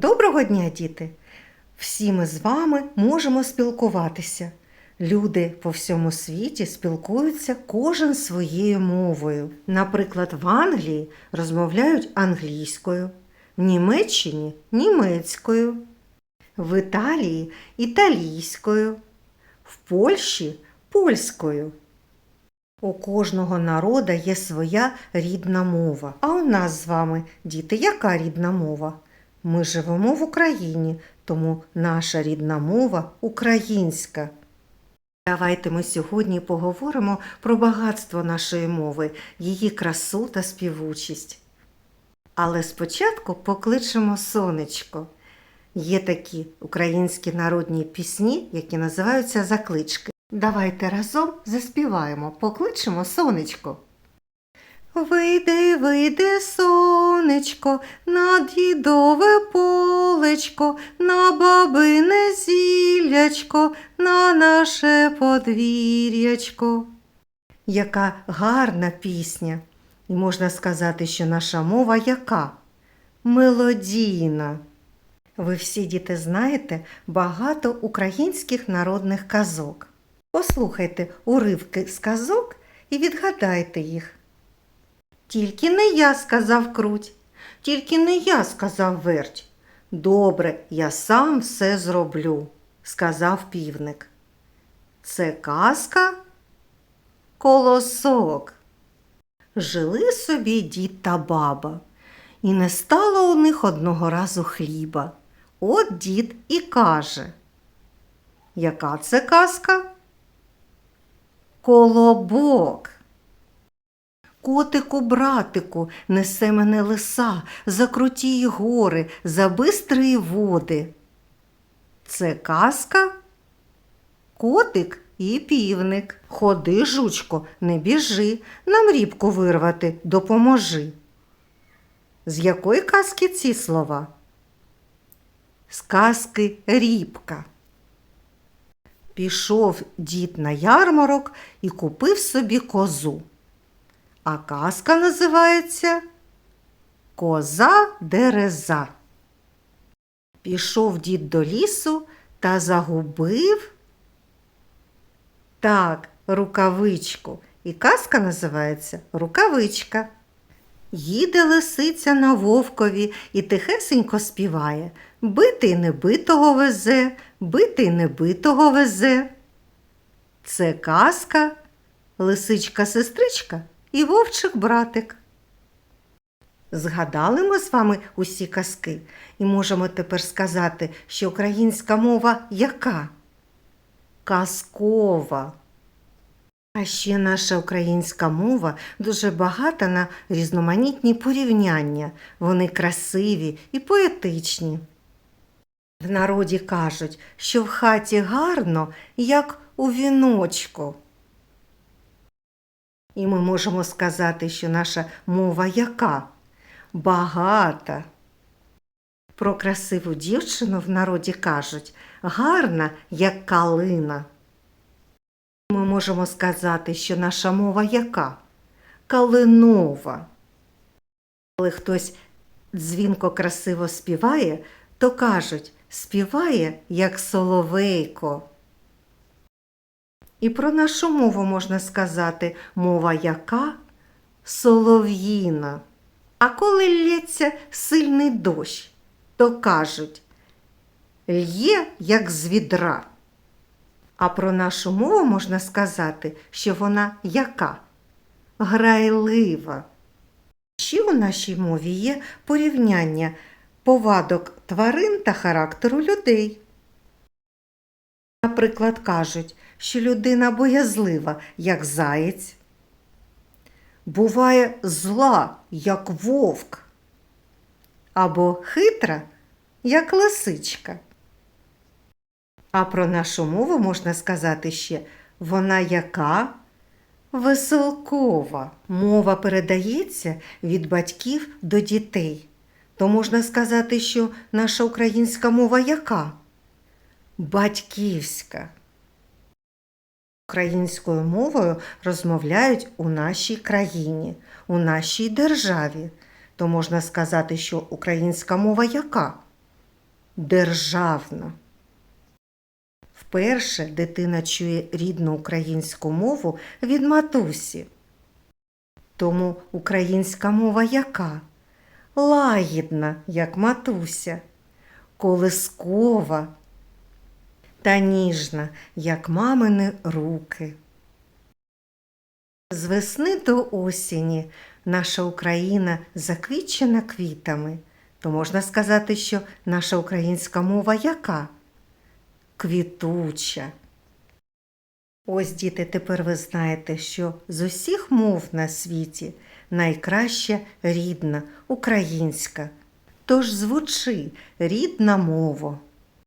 Доброго дня, діти! Всі ми з вами можемо спілкуватися. Люди по всьому світі спілкуються кожен своєю мовою. Наприклад, в Англії розмовляють англійською, в Німеччині німецькою, в Італії італійською, в Польщі польською. У кожного народа є своя рідна мова. А у нас з вами, діти, яка рідна мова? Ми живемо в Україні, тому наша рідна мова українська. Давайте ми сьогодні поговоримо про багатство нашої мови, її красу та співучість. Але спочатку покличемо сонечко. Є такі українські народні пісні, які називаються заклички. Давайте разом заспіваємо, покличемо сонечко. Вийди, вийди, сонечко, на дідове полечко, на бабине зіллячко, на наше подвір'ячко. Яка гарна пісня. І можна сказати, що наша мова яка? Мелодійна. Ви всі діти знаєте багато українських народних казок. Послухайте уривки з казок і відгадайте їх. Тільки не я сказав круть, тільки не я сказав верть. Добре, я сам все зроблю, сказав півник. Це казка колосок. Жили собі дід та баба, і не стало у них одного разу хліба. От дід і каже. Яка це казка? Колобок. Котику, братику, несе мене лиса за круті гори, за бистрі води. Це казка? Котик і півник. Ходи, жучко, не біжи, нам рібку вирвати, допоможи. З якої казки ці слова? З казки рібка. Пішов дід на ярмарок і купив собі козу. А казка називається Коза дереза. Пішов дід до лісу та загубив так, рукавичку. І казка називається Рукавичка. Їде лисиця на вовкові і тихесенько співає Битий небитого везе, битий небитого везе. Це казка, лисичка-сестричка і вовчик братик. Згадали ми з вами усі казки і можемо тепер сказати, що українська мова яка? Казкова. А ще наша українська мова дуже багата на різноманітні порівняння. Вони красиві і поетичні. В народі кажуть, що в хаті гарно, як у віночку. І ми можемо сказати, що наша мова яка? Багата. Про красиву дівчину в народі кажуть гарна, як калина. Ми можемо сказати, що наша мова яка? Калинова. Коли хтось дзвінко красиво співає, то кажуть співає, як соловейко. І про нашу мову можна сказати мова яка солов'їна. А коли лється сильний дощ, то кажуть л'є, як з відра. А про нашу мову можна сказати, що вона яка? Грайлива. Ще у нашій мові є порівняння повадок тварин та характеру людей. Наприклад, кажуть, що людина боязлива, як заєць, буває зла, як вовк, або хитра, як лисичка. А про нашу мову можна сказати ще вона яка веселкова. Мова передається від батьків до дітей. То можна сказати, що наша українська мова яка? Батьківська. Українською мовою розмовляють у нашій країні, у нашій державі. То можна сказати, що українська мова яка? державна. Вперше дитина чує рідну українську мову від матусі. Тому українська мова яка? Лагідна, як матуся, колискова та ніжна, як мамини руки. З весни до осені наша Україна заквітчена квітами, то можна сказати, що наша українська мова яка? Квітуча. Ось, діти, тепер ви знаєте, що з усіх мов на світі найкраща рідна українська. Тож звучи рідна мова.